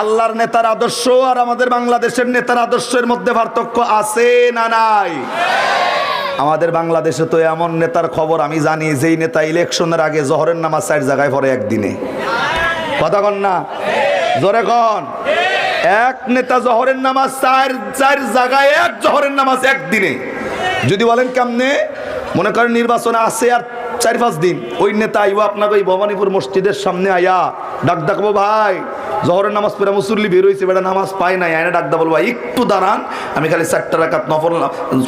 আল্লাহর নেতার আদর্শ আর আমাদের বাংলাদেশের নেতার আদর্শের মধ্যে পার্থক্য আছে না নাই? আমাদের বাংলাদেশে তো এমন নেতার খবর আমি জানি, যেই নেতা ইলেকশনের আগে জহরের নামাজ চার জায়গায় পরে একদিনে। কথা কন না? জোরে কন। এক নেতা জহরের নামাজ চার চার জায়গায় এক জহরের নামাজ একদিনে। যদি বলেন কেমনে? মনে করেন নির্বাচনে আছে আর চার পাঁচ দিন। ওই নেতা আইব আপনাকে ওই ভবানীপুর মসজিদের সামনে আয়া, ডাক ডাকবো ভাই। জহরের নামাজ পড়ে মুসল্লি বের হয়েছে বেটা নামাজ পায় নাই আয়না ডাক বলবা, একটু দাঁড়ান, আমি খালি চারটা রাখাত নফল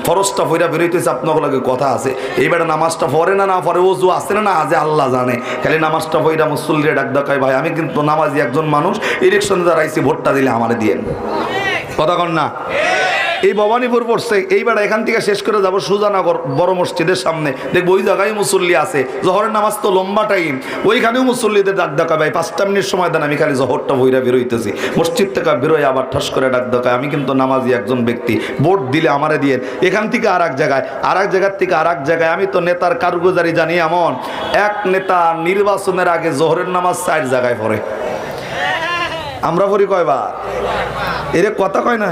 ফরসটা ফইরা বের হইতেছে, আপনার লাগে কথা আছে। এই বেটা নামাজটা পড়ে না না পরে ওজু আছে না না আজে আল্লাহ জানে। খালি নামাজটা ফইরা মুসল্লিরে ডাক ডাকায় ভাই, আমি কিন্তু নামাজি একজন মানুষ ইলেকশনে দাঁড়াইছি, ভোটটা দিলে আমারে দিয়ে কথা কন না? এই ভবানীপুর পড়ছে, এইবার এখান থেকে শেষ করে যাব সুজানগর বড় মসজিদের সামনে। দেখব ওই জায়গায় মুসল্লি আছে, জহরের নামাজ তো লম্বা টাইম ওইখানেও মুসল্লিদের ডাক ডাকা ভাই পাঁচটা মিনিট সময় দেন, আমি খালি জহরটা বইরা বেরোইতেছি। মসজিদ থেকে বেরোয় আবার ঠাস করে ডাক ডাকায় আমি কিন্তু নামাজি একজন ব্যক্তি, ভোট দিলে আমারে দিয়ে। এখান থেকে আর এক জায়গায় আর এক জায়গার থেকে আর এক জায়গায়, আমি তো নেতার কারগুজারি জানি এমন। এক নেতা নির্বাচনের আগে জহরের নামাজ চার জায়গায় পড়ে। আমরা পড়ি কয়বার? এর কথা কয় না।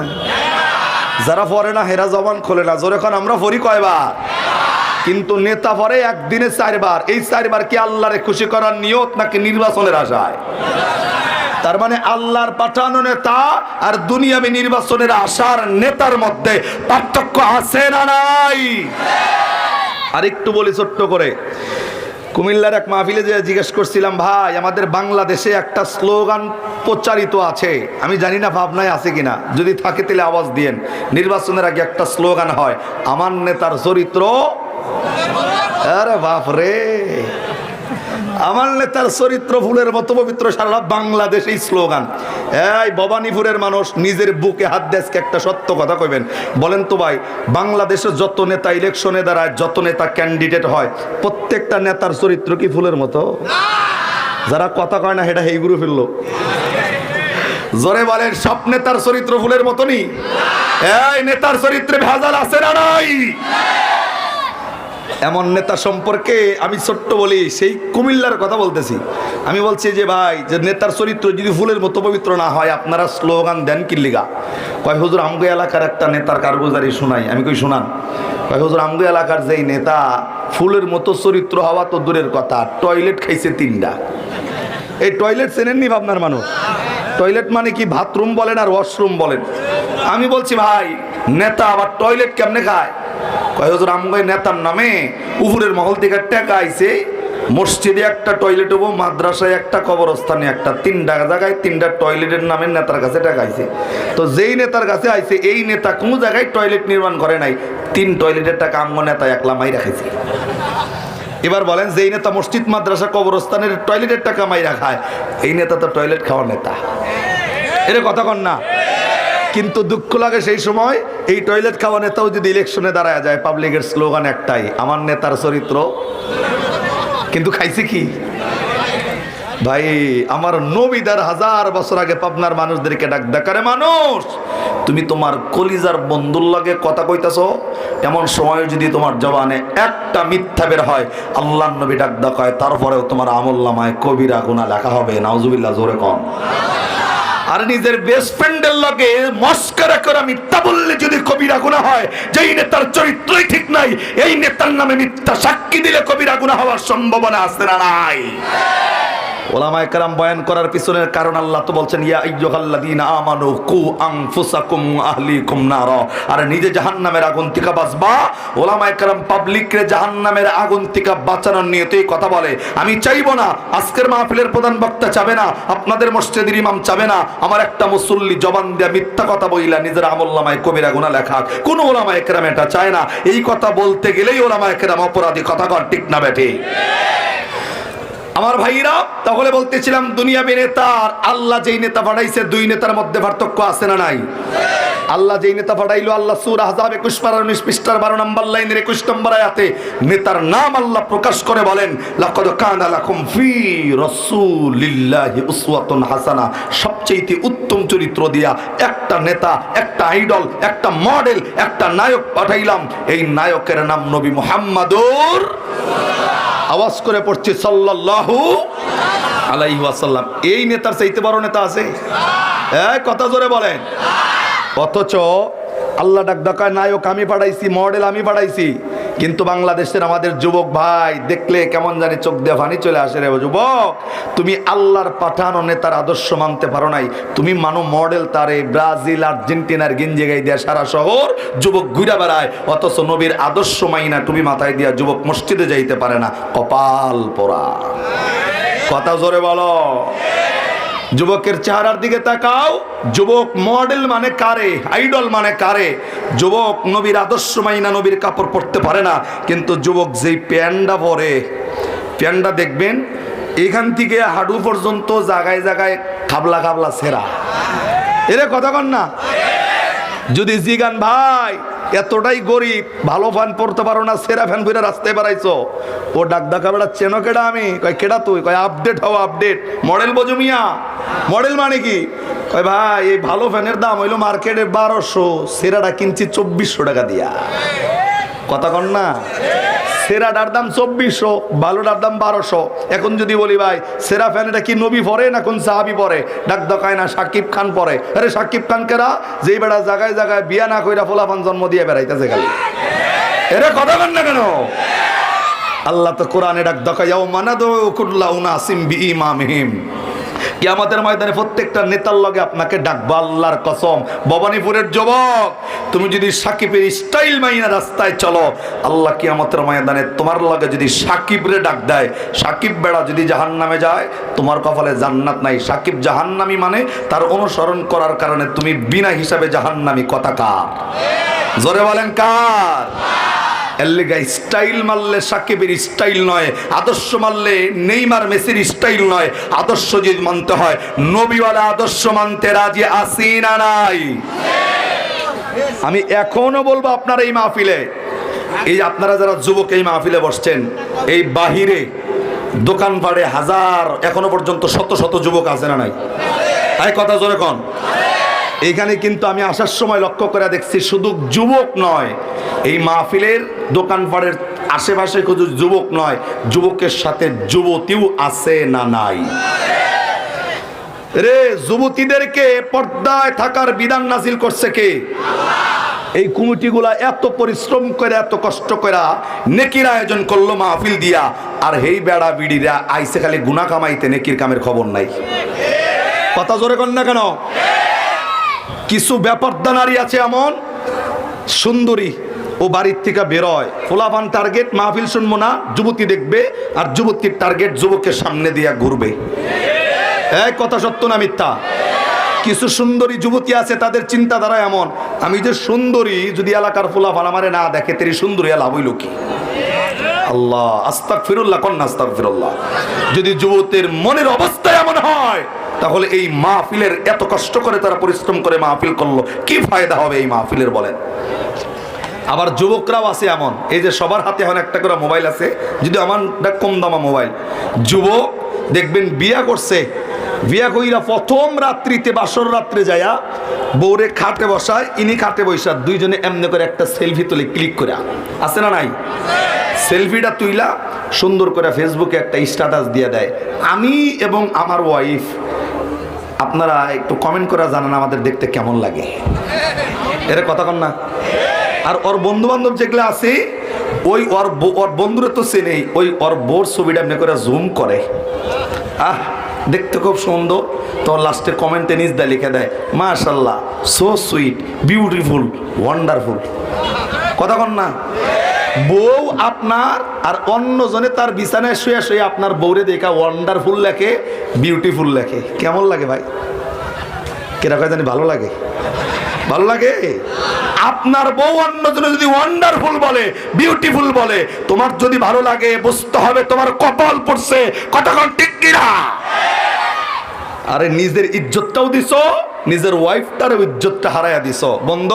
যারা পড়ে না, হেরা জবান খোলে না। জোরে এখন আমরা পড়ি কয়বার? কিন্তু নেতা পরে একদিনে চারবার। এই চারবার কি আল্লাহরে খুশি করার নিয়ত নাকি নির্বাচনের আশায়? তার মানে আল্লাহর পাঠানো নেতা আর দুনিয়াবি নির্বাচনের আশার নেতার মধ্যে পার্থক্য আছে না নাই? আর একটু বলি ছোট্ট করে। কুমিল্লার এক মাহফিলে যে জিজ্ঞেস করছিলাম, ভাই, আমাদের বাংলাদেশে একটা স্লোগান প্রচারিত আছে। আমি জানি না ভাবনায় আছে কিনা। যদি থাকে তাহলে আওয়াজ দিয়েন। নির্বাচনের আগে একটা স্লোগান হয়, আমার নেতার চরিত্র আরে বাপ রে আমার নেতার চরিত্র ফুলের মতো পবিত্র সারা বাংলাদেশ এই স্লোগান। এই ভবানীপুরের মানুষ নিজের বুকে হাত দেশকে একটা সত্য কথা কইবেন। বলেন তো ভাই বাংলাদেশে যত নেতা ইলেকশনে দাঁড়ায়, যত নেতা ক্যান্ডিডেট হয়, প্রত্যেকটা নেতার চরিত্র কি ফুলের মতো? যারা কথা কয় না, সেটা হেইগুরু ফেলল জোরে বলেন, সব নেতার চরিত্র ফুলের মতনই? এই নেতার চরিত্রে ভেজাল আছে না নাই? এমন নেতা সম্পর্কে আমি ছোট্ট বলি, সেই কুমিল্লার কথা বলতেছি। আমি বলছি যে, ভাই, যে নেতার চরিত্র যদি ফুলের মতো পবিত্র না হয়, আপনারা স্লোগান দেন কিল্লিগা কয়, হুজুর, আমগো এলাকার একটা নেতার কারগুজারি শোনাই। আমি কই, শোনান। কয়, হুজুর, আমগো এলাকার যেই নেতা, ফুলের মতো চরিত্র হওয়া তো দূরের কথা, টয়লেট খাইছে তিনটা। এই টয়লেট চেনেননি ভাবনার মানুষ? টয়লেট মানে কি বাথরুম বলেন আর ওয়াশরুম বলেন? আমি বলছি, ভাই, নেতা আবার টয়লেট কেমনে খায়? কয় হুজুর আমগো নেতার নামে উপরের মহল থেকে টাকা আইছে মসজিদে একটা টয়লেট হব মাদ্রাসায় একটা কবরস্থানে একটা। তিনটা জায়গায় তিনটা টয়লেটের নামে নেতার কাছে টাকা আইছে তো যেই নেতার কাছে আইছে, এই নেতা কোনো জায়গায় টয়লেট নির্মাণ করে নাই? তিন টয়লেটের টাকা আমগো নেতা একলা মাই রাখেছে এবার বলেন যে এই নেতা মসজিদ, মাদ্রাসা, কবরস্থানের টয়লেটের টাকা মাইরা খায়, এই নেতা তো টয়লেট খাওয়ার নেতা। এর কথা কন না। কিন্তু দুঃখ লাগে সেই সময় এই টয়লেট খাওয়া নেতাও যদি ইলেকশনে দাঁড়ায় যায়, পাবলিকের স্লোগান একটাই, আমার নেতার চরিত্র। কিন্তু খাইছে কি? ভাই, আমার নবীদার হাজার বছর আগে পাবনার মানুষদেরকে ডাক ডাকারে মানুষ, তুমি তোমার কলিজার বন্ধুর লাগে কথা কইতাছ? এমন সময় যদি তোমার জবানে একটা মিথ্যা বের হয় আল্লাহ নবী ডাক ডাকায় তারপরেও তোমার আমল্লামায় কবিরা গুণা লেখা হবে। নাউজুবিল্লাহ, জোরে কম আর নিজের বেস্ট ফ্রেন্ডের লগে মস্করা করে মিথ্যা বললে যদি কবিরা গুণা হয়, যেই নেতার চরিত্রই ঠিক নাই, এই নেতার নামে মিথ্যা সাক্ষী দিলে কবিরা গুণা হওয়ার সম্ভাবনা আছে না নাই? ওলামায়ে কেরাম বয়ান করার পিছনের কারণ আল্লাহ তো বলছেন, ইয়া আইয়ুহাল্লাযীনা আমানু কু আনফুসাকুম ওয়া আহলিকুম নার। আর নিজে জাহান্নামের আগুন থেকে বাঁচবা। ওলামায়ে কেরাম পাবলিকরে জাহান্নামের আগুন থেকে বাঁচানোর নিয়তেই কথা বলে। আমি চাইব না, আজকের মাহফিলের প্রধান বক্তা চাবে না, আপনাদের মসজিদের ইমাম চাবে না। আমার একটা মুসল্লি জবান দেয়া মিথ্যা কথা বইলা নিজের আমল্লামায় কবিরা গুনাহ লেখা। কোন ওলামায়ে কেরাম এটা চায় না। এই কথা বলতে গেলেই ওলামায়ে কেরাম অপরাধী কথা কর ঠিক না বেঠে। আমার ভাইরা, তাহলে বলতেছিলাম, দুনিয়াবি নেতা আর আল্লাহ যেই নেতা পাঠাইছে, দুই নেতার মধ্যে পার্থক্য আছে না নাই? আল্লাহ যেই নেতা পাঠাইলো, আল্লাহ সুর আহজাব একুশ পারার উনিশ পৃষ্ঠার বারো নম্বর লাইনের একুশ নম্বর আয়াতে নেতার নাম আল্লাহ প্রকাশ করে বলেন, লাকাদ কানা লাকুম ফি রাসূলিল্লাহি উসওয়াতুন হাসানা। সবচেয়ে উত্তম চরিত্র দিয়া একটা নেতা, একটা আইডল, একটা মডেল, একটা নায়ক পাঠাইলাম। এই নায়কের নাম নবী মুহাম্মাদুর আওয়াজ করে পড়ছে, সাল্লাল্লাহু আলাইহি ওয়াসাল্লাম। এই নেতার চাইতে বড় নেতা আছে? এই, কথা জোরে বলেন। অথচ আল্লাহ ডাক ডাকায় নায়ক আমি পাঠাইছি, মডেল আমি পাঠাইছি। কিন্তু বাংলাদেশের আমাদের যুবক ভাই, দেখলে কেমন জানি চোখ দিয়ে ভানি চলে আসে রে যুবক। তুমি আল্লাহর পাঠানো নেতার আদর্শ মানতে পারো নাই। তুমি মানো মডেল তারে ব্রাজিল আর্জেন্টিনার গিঞ্জে গাই দিয়া সারা শহর যুবক ঘুরে বেড়ায়। অথচ নবীর আদর্শ মাইনা তুমি মাথায় দিয়া যুবক মসজিদে যাইতে পারে না। কপাল পোড়া। কথা জোরে বলো। যুবকের চেহারার দিকে তাকাও। যুবক মডেল মানে কারে? আইডল মানে কারে? যুবক নবীর আদর্শ মাইনা নবীর কাপড় পরতে পারে না, কিন্তু যুবক যেই প্যান্ডা পরে প্যান্ডা দেখবেন, এখান থেকে হাডু পর্যন্ত জাগায় জাগায় খাবলা খাবলা সেরা। এরে কথা কন না? যদি জিগান ভাই এতটাই গরিব, ভালো ফ্যান পড়তে পারো না, সেরা ফ্যান পরে রাস্তায় বেড়াইছো। ও ডাক ডাকা বেড়া, চেনো কেডা আমি? কয়, কেডা তুই? কয়, আপডেট হও, আপডেট। মডেল বোঝো মিয়া। মডেল মানে কি? কয়, ভাই, এই ভালো ফ্যানের দাম হইল মার্কেটে বারোশো, সেরাটা কিনছি চব্বিশশো টাকা দিয়া। কথা কন না? সেরাটার দাম চব্বিশশো ভালোটার দাম বারোশো। এখন যদি বলি ভাই, সেরা ফ্যান এটা কি নবী পরে না কোন সাহাবি পরে? ডাক দকায় না, সাকিব খান পরে। আরে সাকিব খান কেরা? যেই বেড়া জায়গায় জায়গায় বিয়া না কইরা ফোলাফান জন্ম দিয়ে বেড়াইতেছে খালি। এরা কথা বল না কেন? আল্লাহ তো কোরআনে ডাক দকাইয়াও মানাদো কুল্লা উনাসিম বি ইমামহিম কিয়ামতের ময়দানে প্রত্যেকটা নেতার লগে আপনাকে ডাকবো, আল্লাহর কসম। ভবানীপুরের যুবক, তুমি যদি সাকিবের স্টাইল মাইনা রাস্তায় চলো, আল্লাহ কিয়ামতের ময়দানে তোমার লগে যদি সাকিবরে ডাক দেয়, সাকিব বেড়া যদি জাহান নামে যায়, তোমার কপালে জান্নাত নাই। সাকিব জাহান্নামি মানে তার অনুসরণ করার কারণে তুমি বিনা হিসাবে জাহান্নামি। কথা কার? জোরে বলেন কার? এর স্টাইল মারলে সাকিবের স্টাইল নয়, আদর্শ মারলে নেইমার মেসির স্টাইল নয়, আদর্শ যদি মানতে হয়, নবীওয়ালা আদর্শ মানতে রাজি আসি না নাই? আমি এখনও বলব আপনার এই মাহফিলে, এই আপনারা যারা যুবক এই মাহফিলে বসছেন, এই বাহিরে, দোকান পাড়ে হাজার, এখনও পর্যন্ত শত শত যুবক আছে না নাই? তাই কথা জোরে কন। এইখানে কিন্তু আমি আসার সময় লক্ষ্য করে দেখছি শুধু যুবক নয়, এই মাহফিলের দোকানপাড়ের আশেপাশে শুধু যুবক নয়, যুবকের সাথে যুবতীও আছে না নাই। রে, যুবতীদেরকে পর্দায় থাকার বিধান নাজিল করছে কে? এই কমিটিগুলা এত পরিশ্রম করে, এত কষ্ট করে নেকির আয়োজন করল মাহফিল দিয়া, আর হেই বেড়া বিড়িরা আইসে খালি গুনা কামাইতে নেকির কামের খবর নাই। কথা জোরে কর না কেন? কিছু ব্যাপারদা নারী আছে এমন? সুন্দরী, ও বাড়ির থেকে বেরোয়। ফোলাফান টার্গেট মাহফিল শুনব না, যুবতী দেখবে, আর যুবতীর টার্গেট যুবকের সামনে দিয়া ঘুরবে। এক কথা সত্য না মিথ্যা? কিছু সুন্দরী যুবতী আছে, তাদের চিন্তাধারা এমন। আমি যে সুন্দরী, যদি এলাকার ফোলাফান আমারে না দেখে, তেরি সুন্দরী লাভ হইল কি? আল্লাহ আস্তাক ফিরুল্লাহ কন্যা আস্তাক ফিরুল্লাহ যদি যুবতের মনের অবস্থা এমন হয় তাহলে এই মাহফিলের এত কষ্ট করে তারা পরিশ্রম করে মাহফিল করল, কি ফায়দা হবে এই মাহফিলের বলেন? আবার যুবকরাও আছে এমন, এই যে সবার হাতে এখন একটা করে মোবাইল আছে, যদি আমার কম দামা মোবাইল। যুবক, দেখবেন বিয়া করছে, বিয়া কইরা প্রথম রাত্রিতে, বাসর রাত্রে যায়া বউরে খাটে বসায়, ইনি খাটে বৈশা দুইজনে এমনি করে একটা সেলফি তুলে ক্লিক করে আছে না নাই? সেলফিটা তুইলা সুন্দর করে ফেসবুকে একটা স্ট্যাটাস দিয়ে দেয়। আমি এবং আমার ওয়াইফ আপনারা একটু কমেন্ট করে জানান আমাদের দেখতে কেমন লাগে। এর কথা কন না। আর ওর বন্ধু বান্ধব যেগুলো আছে, ওই ওর ওর বন্ধুরা তো চেনেই, ওই ওর বোর ছবিটা এমনি করে জুম করে। আহ, দেখতে খুব সুন্দর। তো লাস্টে কমেন্টে নিজ দেয় লিখে দেয়, মাশাল্লাহ সো সুইট বিউটিফুল ওয়ান্ডারফুল কথা কন না। বউ আপনার আর অন্যজনে তার বিছানায় শুয়ে শুয়ে আপনার বউরে দেখা ওয়ান্ডারফুল লেখে বিউটিফুল লেখে। কেমন লাগে ভাই? কীরকম জানি ভালো লাগে? ভালো লাগে? আপনার বউ অন্যজনে যদি ওয়ান্ডারফুল বলে বিউটিফুল বলে, তোমার যদি ভালো লাগে, বুঝতে হবে তোমার কপাল পড়ছে। কতক্ষণ ঠিক কিনা? আরে নিজের ইজ্জতটাও দিছো? নিজের ওয়াইফটার ইজ্জতটা হারাইয়া দিছ। বন্ধ,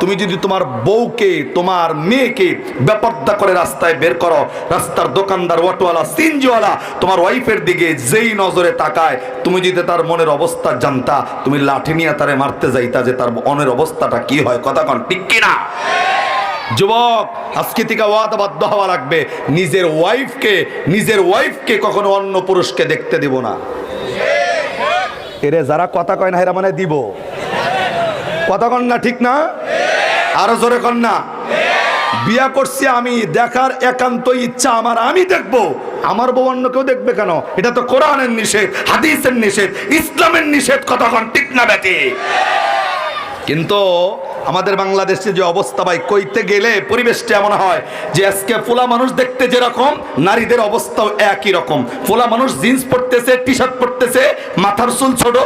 তুমি যদি তোমার বউকে, তোমার মেয়েকে বেপর্দা করে রাস্তায় বের করো, রাস্তার দোকানদার, অটোওয়ালা সিনজিওয়ালা তোমার ওয়াইফের দিকে যেই নজরে তাকায়, তুমি যদি তার মনের অবস্থা জানতা, তুমি লাঠি নিয়ে তারে মারতে যাইতা যে তার মনের অবস্থাটা কি হয়, কথা কন, ঠিক কিনা? যুবক, আজকে থেকে ওয়াদাবাধ্য হওয়া লাগবে, নিজের ওয়াইফকে নিজের ওয়াইফকে কখনো অন্য পুরুষকে দেখতে দেব না। এরে যারা কথা কয় না হেরা মানে দিব। কথা কন না, ঠিক না? আরও জোরে কন না। বিয়া করছি আমি, দেখার একান্ত ইচ্ছা আমার, আমি দেখব। আমার বউ অন্য কেউ দেখবে কেন? এটা তো কোরআনের নিষেধ, হাদিসের নিষেধ, ইসলামের নিষেধ, কথা কন, ঠিক না ব্যাটি কিন্তু আমাদের বাংলাদেশে যে অবস্থা ভাই, কইতে গেলে পরিবেশটা এমন হয় যে আজকে ফোলা মানুষ দেখতে যেরকম, নারীদের অবস্থাও একই রকম। ফোলা মানুষ জিন্স পরতেছে টি শার্ট পরতেছে, মাথার চুল ছোট,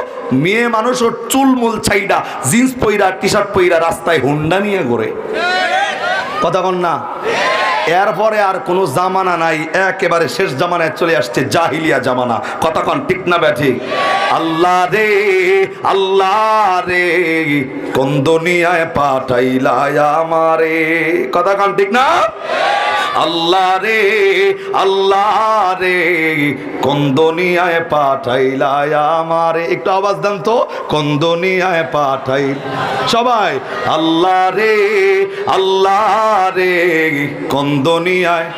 মেয়ে মানুষ ওর চুল মূল ছাইডা জিন্স পইরা টি শার্ট পইরা রাস্তায় হুন্ডা নিয়ে ঘোরে। কথা কন না? এরপরে আর কোনো জামানা নাই, একেবারে শেষ জামানায় চলে আসছে জাহিলিয়া জামানা। কতক্ষণ ঠিক না ব্যাঠি আল্লাহ রে আল্লাহ রে, কোন দুনিয়ায় পাঠাইলায় আমারে। কতক্ষণ ঠিক না? আল্লাহ রে আল্লাহ রে, কোন দুনিয়ায় পাঠাইলা আমারে। একটু আওয়াজ দেন তো, কোন দুনিয়ায় পাঠাই সবাই, আল্লাহ রে আল্লাহ রে, কোন দুনিয়ায়।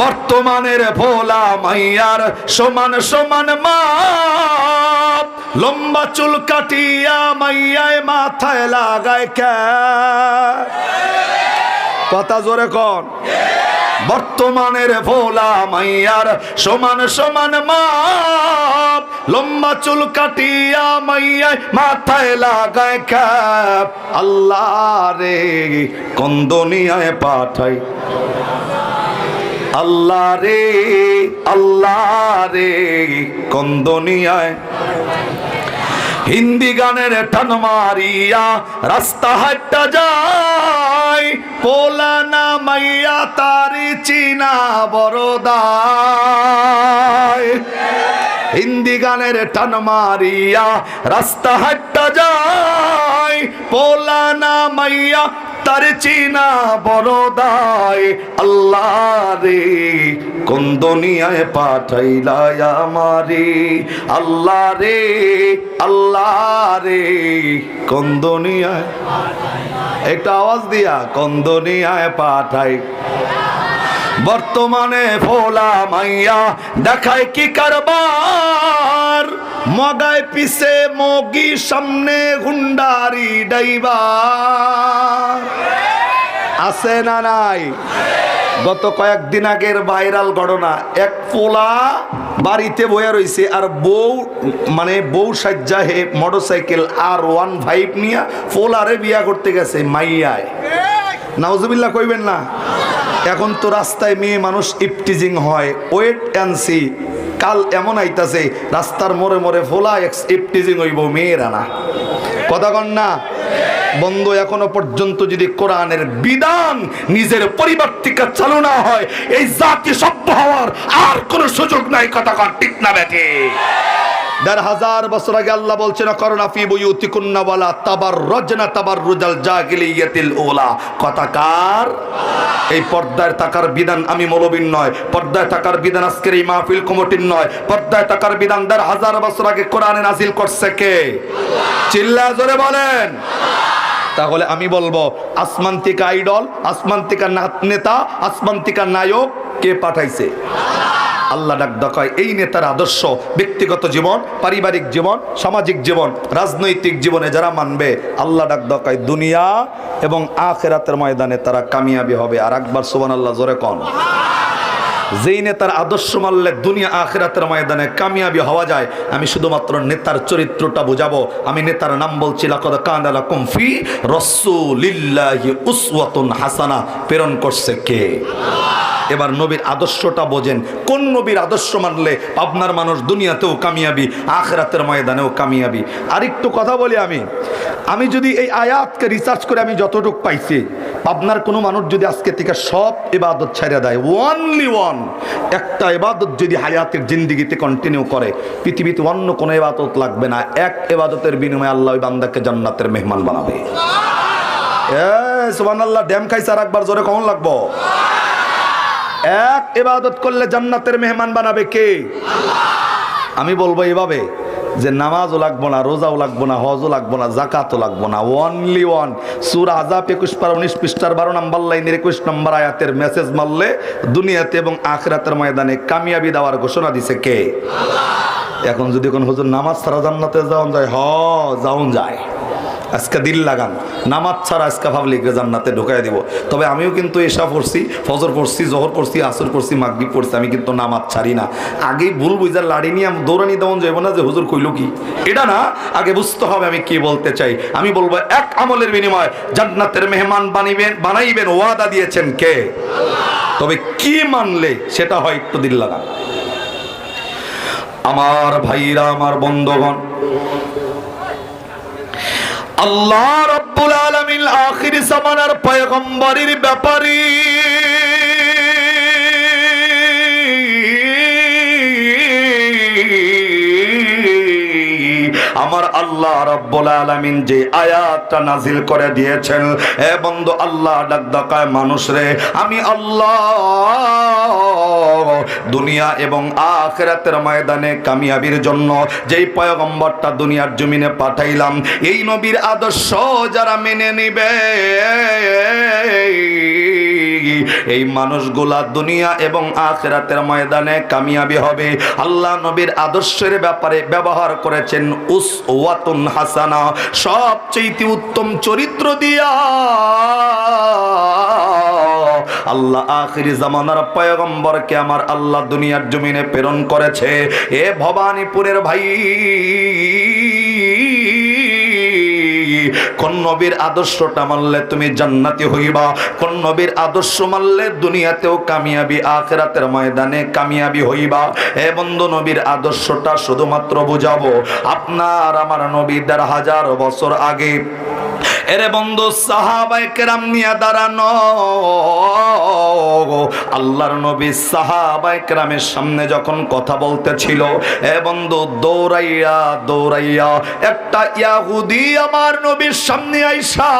বর্তমানের ভোলা মাইয়ার সমান সমান মা লম্বা চুল কাটিয়া মাইয়ায় মাথায় লাগায় কে? কথা জোরে কন। বর্তমানের ভোলা মাইয়ার সমান সমান মাপ। লম্বা চুল কাটিয়া মাইয়ায় মাথায় লাগায় খ্যাপ। আল্লাহ রে কোন দুনিয়ায় পাঠাই। আল্লাহ রে আল্লাহ রে কোন দুনিয়ায় হিন্দি গানের টান মারিয়া, রাস্তা হাটটা যায়। পোলানা মাইয়া তারি চিনা বড়দায় হিন্দি গানের টান মারিয়া, রাস্তা হাটটা যায়। পোলানা মাইয়া তার চিনা বড়দায় আল্লাহ রে কোন দুনিয়ায় পাঠাইলা আমারে? আল্লাহ রে আল্লাহ রে কোন দুনিয়ায়? একটা আওয়াজ দিয়া, কোন দুনিয়ায় পাঠাই? বর্তমানে ভোলা মাইয়া, দেখায় কি কারবার? মগায় পিছে মগি সামনে গুন্ডারি ডাইবার আছে না নাই? গত কয়েকদিন আগের ভাইরাল ঘটনা, এক পোলা বাড়িতে বয়ে রইছে আর বউ মানে বউ সাজ্জা হে মোটরসাইকেল আর ওয়ান ফাইভ নিয়ে পোলারে বিয়া করতে গেছে মাইয়ায়। নাউজুবিল্লাহ কইবেন না? এখন তো রাস্তায় মেয়ে মানুষ ইপটিজিং হয়, ওয়েট অ্যান্ড সি। কাল এমন আইতাছে, রাস্তার মোড়ে মোড়ে ফোলা ইপটিজিং হইব, মেয়েরা না। কথা কন না? বন্ধু, এখনও পর্যন্ত যদি কোরআনের বিধান নিজের পরিবর্তিকা চালু না হয়, এই জাতি সভ্য হওয়ার আর কোনো সুযোগ নাই, কথা কন, ঠিক না ব্যাটে? দেড় হাজার বছর আগে আল্লাহ বলছেন মাহফিল নয়, পর্দায় বিধান দেড় হাজার বছর করছে কে? চিল্লা, জোরে বলেন। তাহলে আমি বলব, আসমান আইডল, আসমান নেতা আসমান নায়ক কে পাঠাইছে? আল্লাহ ডাক ডাকায়। এই নেতার আদর্শ, ব্যক্তিগত জীবন, পারিবারিক জীবন, সামাজিক জীবন, রাজনৈতিক জীবনে যারা মানবে, আল্লাহ ডাক ডাকায় দুনিয়া এবং আখেরাতের ময়দানে তারা কামিয়াবি হবে। আর একবার সুবান আল্লাহ জোরে কন। যেই নেতার আদর্শ মানলে দুনিয়া আখেরাতের ময়দানে কামিয়াবি হওয়া যায়, আমি শুধুমাত্র নেতার চরিত্রটা বোঝাবো। আমি নেতার নাম বলছি, লাকদ কানা লাকুম ফি রাসূলিল্লাহি উসওয়াতুন হাসানা। প্রেরণ করছে কে? এবার নবীর আদর্শটা বোঝেন। কোন নবীর আদর্শ মানলে আপনার মানুষ দুনিয়াতেও কামিয়াবি, আখরাতের ময়দানেও কামিয়াবি? আরেকটু কথা বলি আমি। আমি যদি এই আয়াতকে রিসার্চ করে আমি যতটুকু পাইছি আপনার কোনো মানুষ যদি আজকে থেকে সব এবাদত ছেড়ে দেয় ওয়ানলি ওয়ান একটা এবাদত যদি হায়াতের জিন্দিগিতে কন্টিনিউ করে, পৃথিবীতে অন্য কোনো এবাদত লাগবে না। এক এবাদতের বিনিময়ে আল্লাহ ওই বান্দাকে জান্নাতের মেহমান বানাবে। এ, সুবহানাল্লাহ, ড্যাম খাইছে আর একবার জোরে কখন লাগবো? এক ইবাদত করলে জান্নাতের মেহমান বানাবে কে? আমি বলব এভাবে যে নামাজও লাগবো না রোজাও লাগবো না হজও লাগবো না জাকাতও লাগবো না। অনলি ওয়ান সুর আজাব একুশ পার উনিশ পৃষ্ঠার বারো নম্বর লাইনের একুশ নম্বর আয়াতের মেসেজ মারলে দুনিয়াতে এবং আখরাতের ময়দানে কামিয়াবি দেওয়ার ঘোষণা দিছে কে? এখন যদি কোন হুজুর নামাজ ছাড়া জান্নাতে যাওন যায় হ যাওন যায়। আজকে দিল লাগান। নামাজ ছাড়া আজকে পাবলিকরে জান্নাতে ঢুকাই দিব। তবে আমিও কিন্তু এসা পড়ছি, ফজর পড়ছি, জহর পড়ছি, আসর পড়ছি, মাগরিব পড়ছি, আমি কিন্তু নামাজ ছাড়ি না। আগেই ভুল বুঝার লাড়ি নিয়ে আমি দৌড়ানি দেওয়ান যাব না যে হুজুর কইল কি? এটা না, আগে বুঝতে হবে আমি কি বলতে চাই। আমি বলব, এক আমলের বিনিময় জান্নাতের মেহমান বানিবেন, বানাইবেন, ওয়াদা দিয়েছেন কে? তবে কি মানলে সেটা হয় একটু দিল লাগান। আমার ভাইরা, আমার বন্ধগণ আল্লাহ রব্বুল আলমিন আখির জামানার পয়গম্বরীর ব্যাপারে আমার আল্লাহ রব্বুল আলামিন যে আয়াতটা নাজিল করে দিয়েছেন এ বন্ধু, আল্লাহ ডাক ডাকায় মানুষ রে, আমি আল্লাহ দুনিয়া এবং আখেরাতের ময়দানে কামিয়াবির জন্য যেই পয়গম্বরটা দুনিয়ার জমিনে পাঠাইলাম, এই নবীর আদর্শ যারা মেনে নিবে। এই মানুষগুলা দুনিয়া এবং আখেরাতের ময়দানে কামিয়াবি হবে। আল্লাহ নবীর আদর্শের ব্যাপারে ব্যবহার করেছেন উস ওয়াতুন হাসানা। সবচেয়ে উত্তম চরিত্র দিয়া আল্লাহ আখিরি জামানার পয়গম্বরকে আমার আল্লাহ দুনিয়ার জমিনে প্রেরণ করেছে। এ ভবানীপুরের ভাই কোন নবীর আদর্শটা মানলে তুমি জান্নাতি হইবা? কোন নবীর আদর্শ মানলে দুনিয়াতেও কামিয়াবি, আখেরাতের ময়দানে কামিয়াবি হইবা? এ বন্ধু, নবীর আদর্শটা শুধুমাত্র বুঝাবো। আপনার, আমার নবী দেড় হাজার বছর আগে এরে বন্ধু সাহাবাই কেরাম নিয়ে দাঁড়ানো। আল্লাহর নবী সাহাবাই কেরামের সামনে যখন কথা বলতেছিল, এ বন্ধু, দৌড়াইয়া দৌড়াইয়া একটা ইয়াহুদি আমার নবীর সামনে আইসা।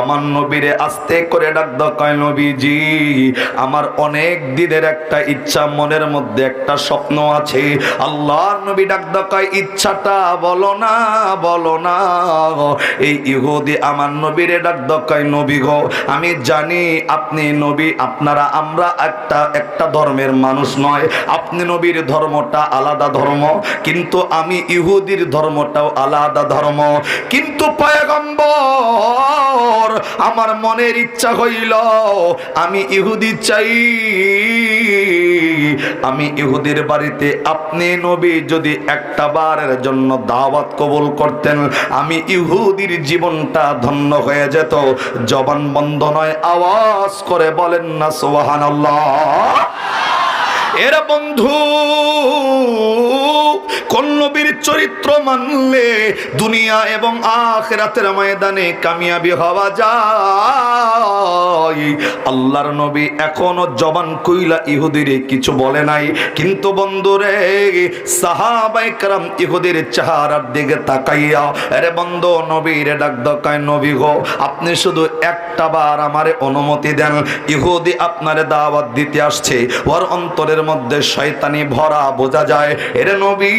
আমার নবীরে আস্তে করে ডাক কয় নবীজি, আমার অনেক দিনের একটা ইচ্ছা, মনের মধ্যে একটা স্বপ্ন আছে। আল্লাহর নবী ডাক কয় ইচ্ছাটা বলো না বলো না এই ইহুদি আমার নবীরে ডাক কয় নবী গো, আমি জানি আপনি নবী, আপনারা আমরা একটা একটা ধর্মের মানুষ নয়। আপনি নবীর ধর্মটা আলাদা ধর্ম, কিন্তু আমি ইহুদির ধর্মটাও আলাদা ধর্ম। কিন্তু পয়গম্বর আমার মনের ইচ্ছা হইল, আমি ইহুদি চাই। আমি ইহুদির বাড়িতে আপনি নবী যদি একটা বারের জন্য দাওয়াত কবুল করতেন, আমি ইহুদির জীবনটা ধন্য হয়ে যেত। জবান বন্ধ নয়, আওয়াজ করে বলেন না সোহান এরা বন্ধু কোন নবীর চরিত্র মানলে দুনিয়া এবং আখেরাতের ময়দানে কামিয়াবি হওয়া যায়। আল্লাহর নবী এখনও জবান কইলা ইহুদিরে কিছু বলে নাই। কিন্তু বন্ধুরে সাহাবাই কারাম ইহুদির চেহারার দিকে তাকাইয়া, আরে বন্ধু, নবীর ডাক দকায় নবী গো, আপনি শুধু একটা বার আমারে অনুমতি দেন। ইহুদি আপনারে দাওয়াত দিতে আসছে। ওর অন্তরের মধ্যে শয়তানি ভরা বোঝা যায়। এরে নবী,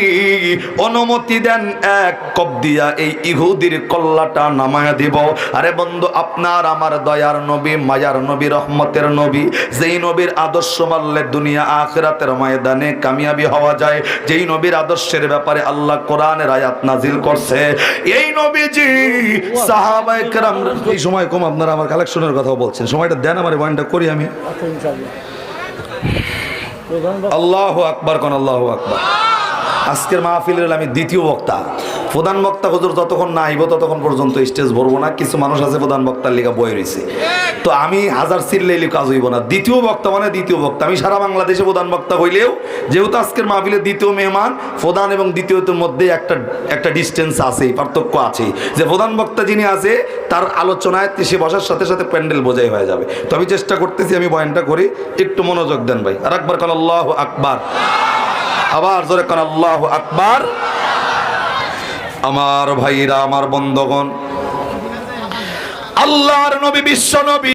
অনুমতি দেন এক কপ দিয়া এই ইহুদির কল্লাটা নামায়া দিব। আরে বন্ধু, আপনার আমার দয়ার নবী, মায়ার নবী, রহমতের নবী, যেই নবীর আদর্শ মানলে দুনিয়া আখরাতের ময়দানে কামিয়াবি হওয়া যায়। যেই নবীর আদর্শের ব্যাপারে আল্লাহ কোরআনের আয়াত নাজিল করছে। এই নবীজি সাহাবায়ে কেরাম এই সময় কম আপনারা আমার কালেকশনের কথা বলছেন। সময়টা দেন আমার বয়ানটা করি আমি। আচ্ছা ইনশাআল্লাহ। আল্লাহ আকবর কোন আল্লাহ আকবার। আজকের মাহফিলের আমি দ্বিতীয় বক্তা। প্রধান বক্তা হুজুর যতক্ষণ না আইব ততক্ষণ পর্যন্ত স্টেজ ভরবো না, কিছু মানুষ আছে প্রধান বক্তার লেখা বই রয়েছে তো আমি হাজার চিল্লাইলে কাজ হইব না। দ্বিতীয় বক্তা মানে দ্বিতীয় বক্তা। আমি সারা বাংলাদেশে প্রধান বক্তা হইলেও যেহেতু আজকের মাহফিলের দ্বিতীয় মেহমান, প্রধান এবং দ্বিতীয়তের মধ্যে একটা একটা ডিস্টেন্স আছে, পার্থক্য আছে। যে প্রধান বক্তা যিনি আছে, তার আলোচনায় সে বসার সাথে সাথে প্যান্ডেল বোঝাই হয়ে যাবে। তো আমি চেষ্টা করতেছি আমি বয়ানটা করি, একটু মনোযোগ দেন ভাই। আর একবার কাল আল্লাহ আকবার। আবার জোরে কান আল্লাহ আকবার। আমার ভাইরা আমার বন্ধগণ আল্লাহর নবী বিশ্ব নবী